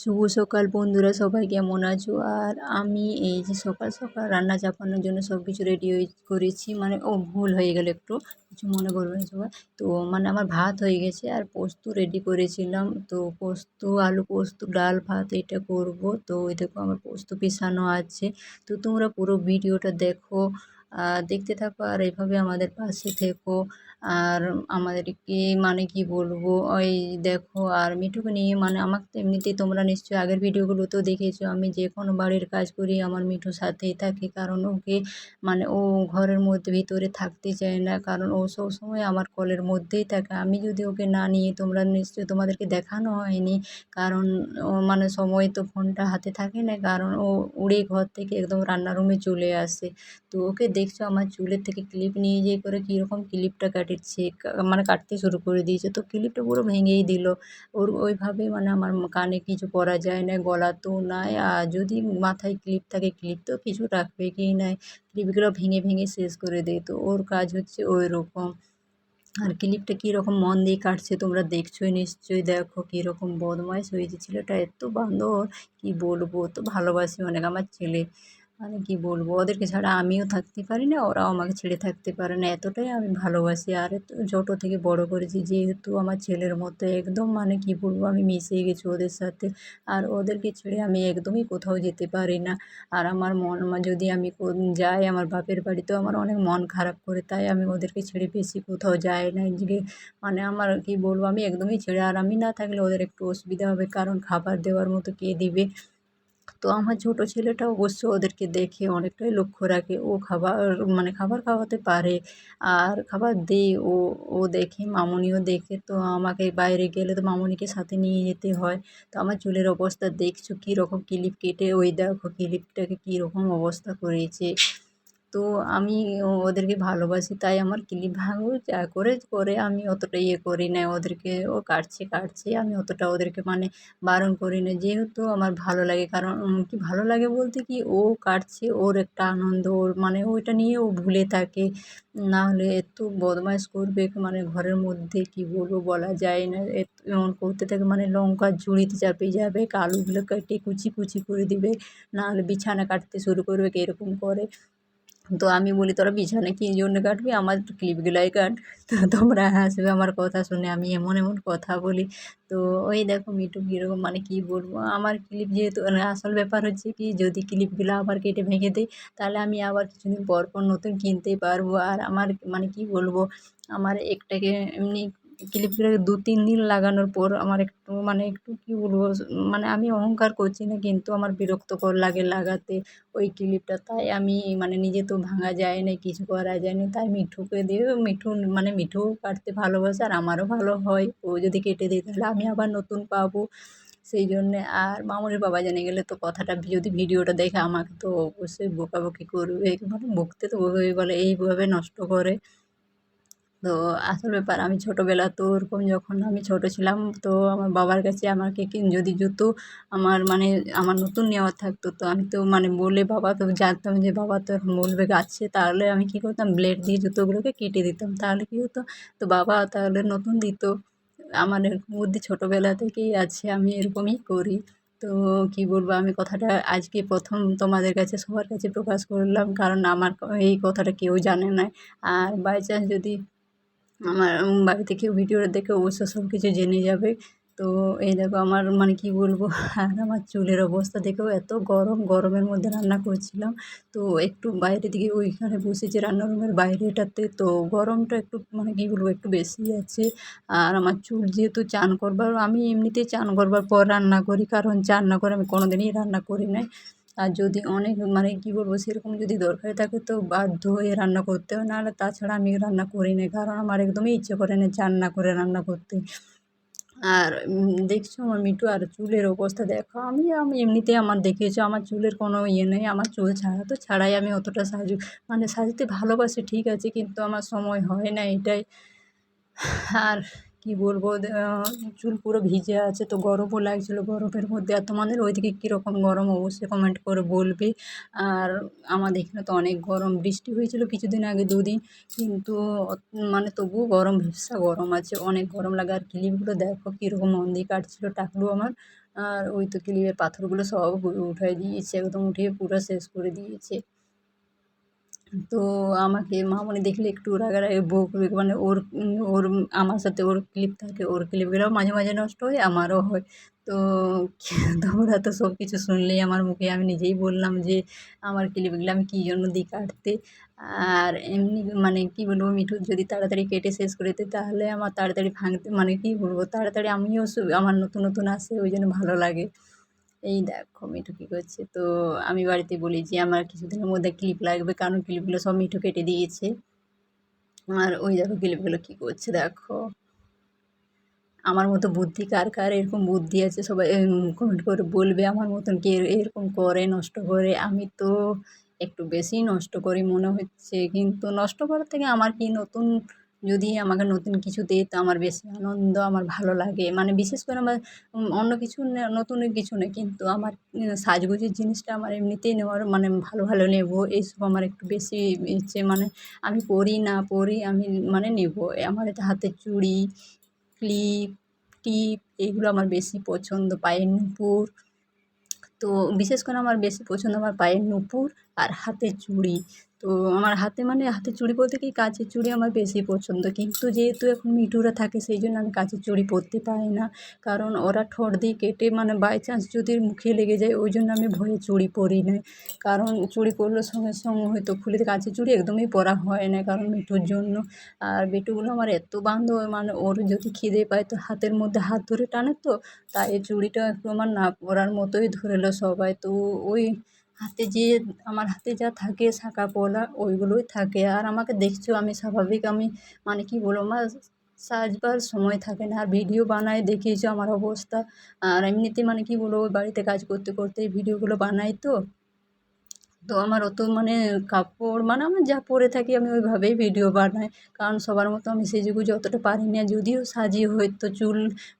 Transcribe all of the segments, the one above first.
শুভ সকাল বন্ধুরা, সবাই কেমন আছো? আর আমি এই যে সকাল সকাল রান্না চাপানোর জন্য সব কিছু রেডি করেছি মানে ও ভুল হয়ে গেল একটু, কিছু মনে করবে না সবাই। তো মানে আমার ভাত হয়ে গেছে, আর পোস্ত রেডি করেছিলাম। তো পোস্ত, আলু পোস্ত, ডাল ভাত এটা করব। তো ওই দেখো আমার পোস্ত পিসানো আছে। তো তোমরা পুরো ভিডিওটা দেখো দেখতে থাকো, আর এইভাবে আমাদের পাশে থেকো। আর আমাদেরকে মানে কি বলব? ওই দেখো, আর মিঠুকে নিয়ে মানে আমাকে তো এমনিতেই তোমরা নিশ্চয়ই আগের ভিডিওগুলোতেও দেখেছ। আমি যে কোনো বাড়ির কাজ করি, আমার মিঠুর সাথেই থাকে। কারণ ওকে মানে ও ঘরের মধ্যে ভিতরে থাকতে চায় না। কারণ ও সবসময় আমার কলের মধ্যেই থাকে। আমি যদি ওকে না নিয়ে তোমরা নিশ্চয়ই তোমাদেরকে দেখানো হয়নি। কারণ মানে সময় তো ফোনটা হাতে থাকে না। কারণ ও উড়ে ঘর থেকে একদম রান্নার রুমে চলে আসে। তো ওকে দেখছ আমার চুলের থেকে ক্লিপ নিয়ে যেয়ে করে কীরকম ক্লিপটা কাটিচ্ছে মানে কাটতে শুরু করে দিয়েছে। তো ক্লিপটা পুরো ভেঙেই দিল। ওর ওইভাবে মানে আমার কানে কিছু পরা যায় না গলাতেও নাই। আর যদি মাথায় ক্লিপ থাকে, ক্লিপ তো কিছু রাখবে কি নাই? ক্লিপগুলো ভেঙে ভেঙে শেষ করে দেয়। তো ওর কাজ হচ্ছে ওই রকম আর ক্লিপটা কীরকম মন দিয়ে কাটছে তোমরা দেখছোই নিশ্চয়ই। দেখো কীরকম বদমাইশ হয়েছে ছেলেটা এত বান্দর, কী বলব? তো ভালোবাসি অনেক আমার ছেলে। মানে কী বলব, ওদেরকে ছাড়া আমিও থাকতে পারি না, ওরাও আমাকে ছেড়ে থাকতে পারে না, এতটাই আমি ভালোবাসি। আর ছোটো থেকে বড় করেছি, যেহেতু আমার ছেলের মতো একদম মানে কী বলব, আমি মিশে গেছি ওদের সাথে। আর ওদেরকে ছেড়ে আমি একদমই কোথাও যেতে পারি না। আর আমার মন যদি আমি যাই আমার বাপের বাড়িতেও আমার অনেক মন খারাপ করে, তাই আমি ওদেরকে ছেড়ে বেশি কোথাও যাই না। যে মানে আমার কী বলব, আমি একদমই ছেড়ে, আর আমি না থাকলে ওদের একটু অসুবিধা হবে, কারণ খাবার দেওয়ার মতো কে দিবে? তো আমার ছোটো ছেলেটা অবশ্য ওদেরকে দেখে অনেকটাই লক্ষ্য রাখে। ও খাবার মানে খাবার খাওয়াতে পারে, আর খাবার দিই ও ও দেখে, মামনিও দেখে। তো আমাকে বাইরে গেলে তো মামনিকে সাথে নিয়ে যেতে হয়। তো আমার চুলের অবস্থা দেখছ, কীরকম ক্লিপ কেটে, ওই দেখো ক্লিপটাকে কীরকম অবস্থা করেছে। তো আমি ওদেরকে ভালোবাসি, তাই আমার ক্লিপ ভাঙুক যা করে করে আমি অতটা ইয়ে করি না, ওদেরকে ও কাটছে কাটছে, আমি অতটা ওদেরকে মানে বারণ করি না। যেহেতু আমার ভালো লাগে, কারণ কি ভালো লাগে বলতে কি, ও কাটছে, ওর একটা আনন্দ, ওর মানে ওইটা নিয়ে ও ভুলে থাকে। না হলে এত বদমাইশ করবে মানে ঘরের মধ্যে কি বলব বলা যায় না। এমন করতে থাকে মানে লঙ্কার ঝুড়িতে চাপিয়ে যাবে আলুগুলো কেটে কুচি কুচি করে দিবে, না হলে বিছানা কাটতে শুরু করবে, এরকম করে। তো আমি বলি, তোরা বিছানা কী জন্য কাটবি? আমার ক্লিপগুলাই কাট। তো তোমরা হাসবে আমার কথা শুনে, আমি এমন এমন কথা বলি। তো ওই দেখো মিটু কীরকম মানে কী বলব? আমার ক্লিপ যেহেতু মানে আসল ব্যাপার হচ্ছে কি, যদি ক্লিপগুলো আবার কেটে ভেঙে দিই, তাহলে আমি আবার কিছুদিন পর পর নতুন কিনতে পারব। আর আমার মানে কি বলব? আমার একটাকে এমনি ক্লিপগুলো দু, তিন দিন লাগানোর পর আমার একটু মানে একটু কী বলব মানে আমি অহংকার করছি না, কিন্তু আমার বিরক্তকর লাগে লাগাতে ওই ক্লিপটা তাই আমি মানে নিজে তো ভাঙা যায় না, কিছু করা যায় না, তাই মিঠুকে দিয়ে, মিঠু মানে মিঠু কাটতে ভালোবাসে আর আমারও ভালো হয়। ও যদি কেটে দেয় তাহলে আমি আবার নতুন পাবো। সেই জন্যে আর মামুনির বাবা জেনে গেলে তো কথাটা, যদি ভিডিওটা দেখে আমাকে তো অবশ্যই বকাবকি করবে। মানে বকতে তো ওইভাবেই বলে, এইভাবে নষ্ট করে। তো আসল ব্যাপার, আমি ছোটোবেলা তো ওরকম যখন আমি ছোটো ছিলাম, তো আমার বাবার কাছে আমাকে যদি জুতো আমার মানে আমার নতুন নেওয়ার থাকতো, তো আমি তো মানে বলে বাবা তো জানতাম যে বাবা তো এখন বলবে গাছে তাহলে আমি কী করতাম? ব্লেড দিয়ে জুতোগুলোকে কেটে দিতাম, তাহলে কী হতো? তো বাবা তাহলে নতুন দিত। আমার এরকম বুদ্ধি ছোটোবেলা থেকেই আছে, আমি এরকমই করি। তো কী বলব, আমি কথাটা আজকে প্রথম তোমাদের কাছে, সবার কাছে প্রকাশ করলাম, কারণ আমার এই কথাটা কেউ জানে না আর বাই চান্স যদি আমার বাড়িতে কেউ ভিডিওটা দেখে অবশ্য সব কিছু জেনে যাবে। তো এই দেখো আমার মানে কী বলব, আর আমার চুলের অবস্থা দেখেও এত গরম, গরমের মধ্যে রান্না করছিলাম। তো একটু বাইরে দিকে ওইখানে বসেছি রান্না রুমের বাইরেটাতে, তো গরমটা একটু মানে কী বলব, একটু বেশি আছে। আর আমার চুল যেহেতু চান করবার, আমি এমনিতেই চান করবার পর রান্না করি, কারণ চান না করে আমি কোনো দিনই রান্না করি নাই। আর যদি অনেক মানে কী বলব, সেরকম যদি দরকারি থাকে তো বাধ্য হয়ে রান্না করতে হয়। নাহলে তাছাড়া আমি রান্না করি না। কারণ আমার একদমই ইচ্ছে করে না চান না করে রান্না করতে। আর দেখছ আমার মিঠু আর চুলের অবস্থা দেখো। আমি আমি এমনিতেই আমার দেখেছ, আমার চুলের কোনো ইয়ে নেই, আমার চুল ছাড়া তো ছাড়াই আমি অতটা সাজু মানে সাজতে ভালোবাসি, ঠিক আছে, কিন্তু আমার সময় হয় না এটাই। আর কী বলব চুল পুরো ভিজে আছে তো গরমও লাগছিল। গরমের মধ্যে আর তোমাদের ওইদিকে কীরকম গরম অবশ্যই কমেন্ট করে বলবে। আর আমাদের এখানে তো অনেক গরম, বৃষ্টি হয়েছিলো কিছুদিন আগে দুদিন, কিন্তু মানে তবুও গরম ভীষণ গরম আছে, অনেক গরম লাগে। আর ক্লিপগুলো দেখো কীরকম মন দিয়ে কাটছিলো টাকলু আমার। আর ওই তো ক্লিপের পাথরগুলো সব উঠাই দিয়েছে, একদম উঠিয়ে পুরো শেষ করে দিয়েছে। তো আমাকে মামনি দেখলে একটু রাগারাগি বকবে মানে ওর ওর, আমার সাথে ওর ক্লিপ থাকে, ওর ক্লিপগুলোও মাঝে মাঝে নষ্ট হয়, আমারও হয়। তো তোমরা তো সব কিছু শুনলেই আমার মুখে, আমি নিজেই বললাম যে আমার ক্লিপগুলো আমি কী জন্য দিই কাটতে? আর এমনি মানে কী বলব মিঠু, যদি তাড়াতাড়ি কেটে শেষ করে দিতে তাহলে আমার তাড়াতাড়ি ভাঙতে মানে কী বলব, তাড়াতাড়ি আমিও আমার নতুন নতুন আসে, ওই জন্য ভালো লাগে। এই দেখো, মিঠু কী করছে? তো আমি বাড়িতে বলি যে, আমার কিছুদিনের মধ্যে ক্লিপ লাগবে, কারণ ক্লিপগুলো সব মিঠু কেটে দিয়েছে। আর ওই দেখো ক্লিপগুলো কী করছে, দেখো। আমার মতো বুদ্ধি কার কার? এরকম বুদ্ধি আছে, সবাই কমেন্ট করে বলবে আমার মতন কে এরকম করে, নষ্ট করে। আমি তো একটু বেশিই নষ্ট করি মনে হচ্ছে, কিন্তু নষ্ট করার থেকে আমার কি নতুন যদি আমাকে নতুন কিছু দেয় তো আমার বেশি আনন্দ, আমার ভালো লাগে। মানে বিশেষ করে আমার অন্য কিছু নতুন কিছু নেই কিন্তু আমার সাজগোজের জিনিসটা আমার এমনিতেই নেওয়ার মানে ভালো ভালো নেব। এইসব আমার একটু বেশি ইচ্ছে মানে আমি পরি না পরি আমি মানে নেব। আমার এটা হাতের চুড়ি, ক্লিপ, টিপ এইগুলো আমার বেশি পছন্দ, পায়ের নূপুর। তো বিশেষ করে আমার বেশি পছন্দ আমার পায়ের নূপুর। আর হাতের চুড়ি। তো আমার হাতে মানে হাতের চুড়ি বলতে কি, কাচের চুড়ি আমার বেশি পছন্দ। কিন্তু যেহেতু এখন মিঠুরা থাকে, সেই জন্য আমি কাচের চুড়ি পরতে পারি না। কারণ ওরা ঠোঁট দিয়ে কেটে মানে বাই চান্স যদি মুখে লেগে যায়, ওই জন্য আমি ভয়ে চুড়ি পরি না। কারণ চুড়ি পরলে সঙ্গে সঙ্গে হয়তো খুলে কাচের চুড়ি একদমই পরা হয় না কারণ মিঠুর জন্য। আর বেটুগুলো আমার এত বান্ধব মানে ওর যদি খিদে পায় তো হাতের মধ্যে হাত ধরে টানে তো, তাই চুড়িটা একটু আমার না পরার মতোই ধরেলো সবাই। তো ওই হাতে যে আমার হাতে যা থাকে শাঁখা পলা ওইগুলোই থাকে। আর আমাকে দেখছ আমি স্বাভাবিক, আমি মানে কি বলব, আমার সাজবার সময় থাকে না। আর ভিডিও বানায় দেখিয়েছো আমার অবস্থা। আর এমনিতে মানে কি বলব, বাড়িতে কাজ করতে করতে ভিডিওগুলো বানাই তো। তো আমার অত মানে কাপড় মানে আমার যা পরে থাকি আমি ওইভাবেই ভিডিও বানাই। কারণ সবার মতো আমি সেজেগুজে অতটা পারি না। যদিও সাজি হয়তো চুল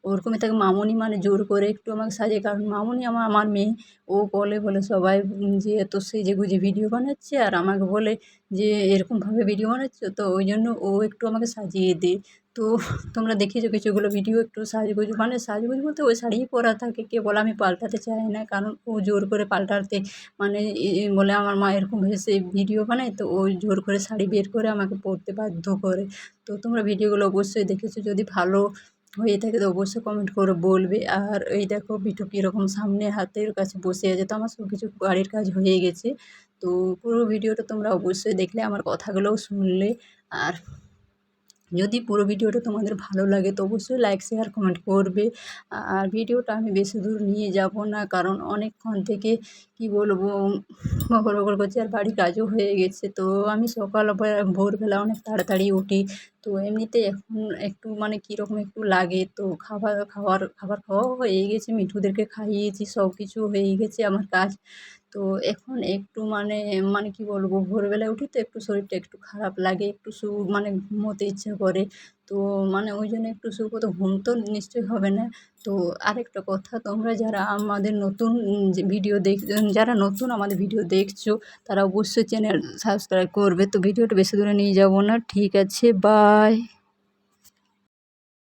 ওরকমই থাকে, মামনি মানে জোর করে একটু আমাকে সাজিয়ে কারণ মামনি আমার আমার মেয়ে, ও বলে বলে সবাই যে, এত সেজেগুজে ভিডিও বানাচ্ছে আর আমাকে বলে যে, এরকমভাবে ভিডিও বানাচ্ছো, তো ওই জন্য ও একটু আমাকে সাজিয়ে দেয়। তো তোমরা দেখেছ কিছুগুলো ভিডিও একটু সাজগোজ। মানে সাজগোজ বলতে ওই শাড়িই পরা থাকে কেবল আমি পাল্টাতে চাই না, কারণ ও জোর করে পাল্টাতে মানে বলে আমার মা এরকম ভেসে ভিডিও বানায়, তো ও জোর করে শাড়ি বের করে আমাকে পরতে বাধ্য করে। তো তোমরা ভিডিওগুলো অবশ্যই দেখেছ, যদি ভালো হয়ে থাকে তো অবশ্যই কমেন্ট করে বলবে। আর এই দেখো, বিটু কীরকম সামনে হাতের কাছে বসে আছে, তো আমার সব কিছু বাড়ির কাজ হয়ে গেছে। তো পুরো ভিডিওটা তোমরা অবশ্যই দেখলে, আমার কথাগুলোও শুনলে। আর যদি পুরো ভিডিওটা তোমাদের ভালো লাগে, তো অবশ্যই লাইক শেয়ার কমেন্ট করবে। আর ভিডিওটা আমি বেশি দূর নিয়ে যাব না, কারণ অনেকক্ষণ থেকে কি বলব, বকর বকর করছি আর বাড়ির কাজও হয়ে গেছে। তো আমি সকাল ভোরবেলা অনেক তাড়াতাড়ি উঠি। তো এমনিতে এখন একটু মানে কীরকম একটু লাগে, তো খাবার খাওয়ার খাবার খাওয়াও হয়ে গেছে। মিঠুদেরকে খাইয়েছি সব কিছু হয়ে গেছে আমার কাজ। তো এখন একটু মানে মানে কী বলব ভোরবেলায় উঠি তো একটু শরীরটা একটু খারাপ লাগে, একটু শু মানে ঘুমোতে ইচ্ছা করে। তো মানে ওই জন্য একটু শুবো তো ঘুম তো নিশ্চয়ই হবে না। তো আরেকটা কথা, তোমরা যারা আমাদের নতুন ভিডিও দেখ যারা নতুন আমাদের ভিডিও দেখছ, তারা অবশ্যই চ্যানেল সাবস্ক্রাইব করবে। তো ভিডিওটা বেশি দূরে নিয়ে যাব না। ঠিক আছে বাই